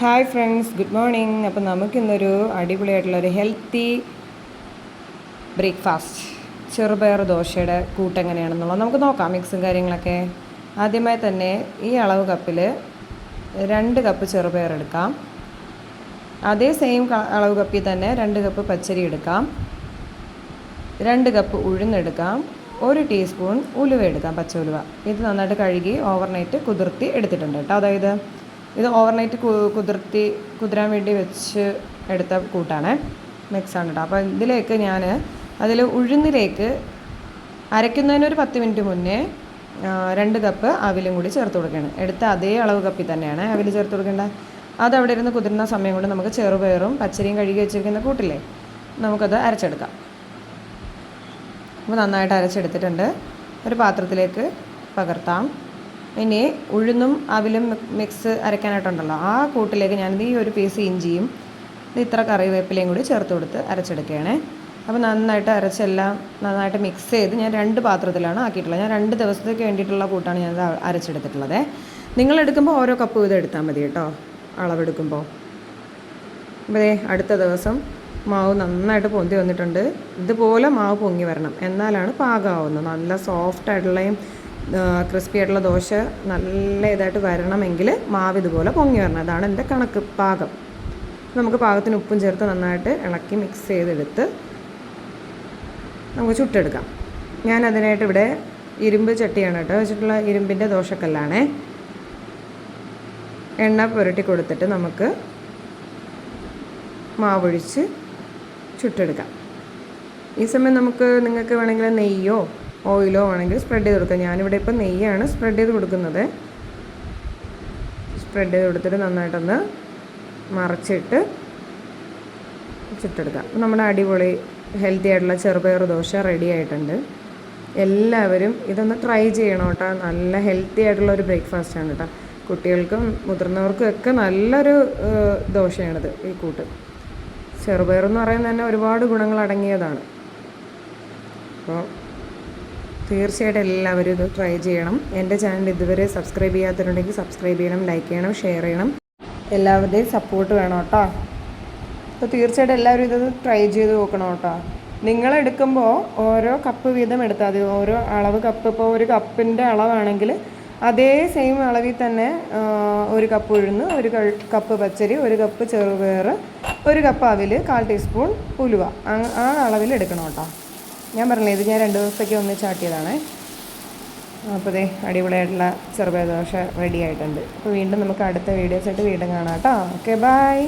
Hi friends good morning അപ്പം നമുക്കിന്നൊരു അടിപൊളിയായിട്ടുള്ളൊരു healthy breakfast ചെറുപയർ ദോശയുടെ കൂട്ടെങ്ങനെയാണെന്നുള്ളത് നമുക്ക് നോക്കാം മിക്സും കാര്യങ്ങളൊക്കെ. ആദ്യമായി തന്നെ ഈ അളവ് കപ്പിൽ രണ്ട് കപ്പ് ചെറുപയർ എടുക്കാം. അതേ സെയിം അളവ് കപ്പിൽ തന്നെ രണ്ട് കപ്പ് പച്ചരി എടുക്കാം. രണ്ട് കപ്പ് ഉഴുന്നെടുക്കാം ഒരു ടീസ്പൂൺ ഉലുവ എടുക്കാം പച്ച ഉലുവ. ഇത് നന്നായിട്ട് കഴുകി ഓവർനൈറ്റ് കുതിർത്തി എടുത്തിട്ടുണ്ട് കേട്ടോ. അതായത് ഇത് ഓവർനൈറ്റ് കുതിർത്തി കുതിരാൻ വേണ്ടി വെച്ച് എടുത്ത കൂട്ടാണ്. മിക്സാണ് കേട്ടോ അപ്പോൾ ഇതിലേക്ക് ഞാൻ അതിൽ ഉഴുന്നിലേക്ക് അരയ്ക്കുന്നതിന് ഒരു പത്ത് മിനിറ്റ് മുന്നേ രണ്ട് കപ്പ് അവിലും കൂടി ചേർത്ത് കൊടുക്കുകയാണ്. എടുത്ത അതേ അളവ് കപ്പിൽ തന്നെയാണ് അവിൽ ചേർത്ത് കൊടുക്കേണ്ടത് അത് അവിടെ ഇരുന്ന് കുതിരുന്ന സമയം കൊണ്ട് നമുക്ക് ചെറുപയറും പച്ചരിയും കഴുകി വെച്ചിരിക്കുന്ന കൂട്ടില്ലേ നമുക്കത് അരച്ചെടുക്കാം. അപ്പോൾ നന്നായിട്ട് അരച്ചെടുത്തിട്ടുണ്ട്. ഒരു പാത്രത്തിലേക്ക് പകർത്താം. ഇനി ഉഴുന്നും അവിലും മിക്സ് അരയ്ക്കാനായിട്ടുണ്ടല്ലോ ആ കൂട്ടിലേക്ക് ഞാനിത് ഈ ഒരു പീസ് ഇഞ്ചിയും ഇത് ഇത്ര കറിവേപ്പിലയും കൂടി ചേർത്ത് കൊടുത്ത് അരച്ചെടുക്കുകയാണേ. അപ്പോൾ നന്നായിട്ട് അരച്ചെല്ലാം നന്നായിട്ട് മിക്സ് ചെയ്ത് ഞാൻ രണ്ട് പാത്രത്തിലാണ് ആക്കിയിട്ടുള്ളത്. ഞാൻ രണ്ട് ദിവസത്തേക്ക് വേണ്ടിയിട്ടുള്ള കൂട്ടാണ് ഞാൻ അരച്ചെടുത്തിട്ടുള്ളത്. നിങ്ങൾ എടുക്കുമ്പോൾ ഓരോ കപ്പ് വീതം എടുത്താൽ മതി കേട്ടോ അളവെടുക്കുമ്പോൾ. അപ്പോൾ അടുത്ത ദിവസം മാവ് നന്നായിട്ട് പൊന്തി വന്നിട്ടുണ്ട്. ഇതുപോലെ മാവ് പൊങ്ങി വരണം. എന്നാലാണ് പാകമാവുന്നത്. നല്ല സോഫ്റ്റ് ആയിട്ടുള്ളയും ക്രിസ്പി ആയിട്ടുള്ള ദോശ നല്ല ഇതായിട്ട് വരണമെങ്കിൽ മാവ് ഇതുപോലെ പൊങ്ങി വരണം. അതാണ് എന്റെ കണക്ക് പാകം. നമുക്ക് പാകത്തിന് ഉപ്പും ചേർത്ത് നന്നായിട്ട് ഇളക്കി മിക്സ് ചെയ്തെടുത്ത് നമുക്ക് ചുട്ടെടുക്കാം. ഞാൻ അതിനായിട്ട് ഇവിടെ ഇരുമ്പ് ചട്ടിയാണ് കേട്ടോ വെച്ചിട്ടുള്ള ഇരുമ്പിന്റെ ദോശക്കല്ലാണേ. എണ്ണ പുരട്ടി കൊടുത്തിട്ട് നമുക്ക് മാവൊഴിച്ച് ചുട്ടെടുക്കാം. ഈ സമയം നമുക്ക് നിങ്ങൾക്ക് വേണമെങ്കിൽ നെയ്യോ ഓയിലോ ആണെങ്കിൽ സ്പ്രെഡ് ചെയ്ത് കൊടുക്കുക ഞാനിവിടെ ഇപ്പോൾ നെയ്യാണ് സ്പ്രെഡ് ചെയ്ത് കൊടുക്കുന്നത്. സ്പ്രെഡ് ചെയ്ത് കൊടുത്തിട്ട് നന്നായിട്ടൊന്ന് മറച്ചിട്ട് അപ്പോൾ നമ്മുടെ അടിപൊളി ഹെൽത്തി ആയിട്ടുള്ള ചെറുപയർ ദോശ റെഡി ആയിട്ടുണ്ട്. എല്ലാവരും ഇതൊന്ന് ട്രൈ ചെയ്യണം കേട്ടോ. നല്ല ഹെൽത്തി ആയിട്ടുള്ള ഒരു ബ്രേക്ക്ഫാസ്റ്റാണ് കേട്ടോ. കുട്ടികൾക്കും മുതിർന്നവർക്കും ഒക്കെ നല്ലൊരു ദോശയാണിത് ഈ കൂട്ട്. ചെറുപയർ എന്ന് പറയുന്നത് തന്നെ ഒരുപാട് ഗുണങ്ങൾ അടങ്ങിയതാണ്. അപ്പോൾ തീർച്ചയായിട്ടും എല്ലാവരും ഇത് ട്രൈ ചെയ്യണം. എന്റെ ചാനൽ ഇതുവരെ സബ്സ്ക്രൈബ് ചെയ്യാത്തവരുണ്ടെങ്കിൽ സബ്സ്ക്രൈബ് ചെയ്യണം ലൈക്ക് ചെയ്യണം ഷെയർ ചെയ്യണം. എല്ലാവരുടെയും സപ്പോർട്ട് വേണം കേട്ടോ. അപ്പോൾ തീർച്ചയായിട്ടും എല്ലാവരും ഇത് ട്രൈ ചെയ്ത് നോക്കണം കേട്ടോ. നിങ്ങൾ എടുക്കുമ്പോൾ ഓരോ കപ്പ് വീതം എടുത്താൽ മതി. ഓരോ അളവ് കപ്പ് ഇപ്പോൾ ഒരു കപ്പിന്റെ അളവാണെങ്കിൽ അതേ സെയിം അളവിൽ തന്നെ ഒരു കപ്പ് ഉഴുന്ന് ഒരു കപ്പ് പച്ചരി ഒരു കപ്പ് ചെറുപയർ ഒരു കപ്പ് അവിൽ കാൽ ടീസ്പൂൺ ഉലുവ. ആ അളവിൽ എടുക്കണം കേട്ടോ. ഞാൻ പറഞ്ഞില്ലേ ഇത് ഞാൻ രണ്ട് ദിവസത്തേക്ക് ഒന്ന് ചാട്ടിയതാണേ. അപ്പോൾ ഇതേ അടിപൊളിയായിട്ടുള്ള ചെറുപയർ ദോശ റെഡി ആയിട്ടുണ്ട്. അപ്പോൾ വീണ്ടും നമുക്ക് അടുത്ത വീഡിയോസായിട്ട് വീണ്ടും കാണാം കേട്ടോ. Okay bye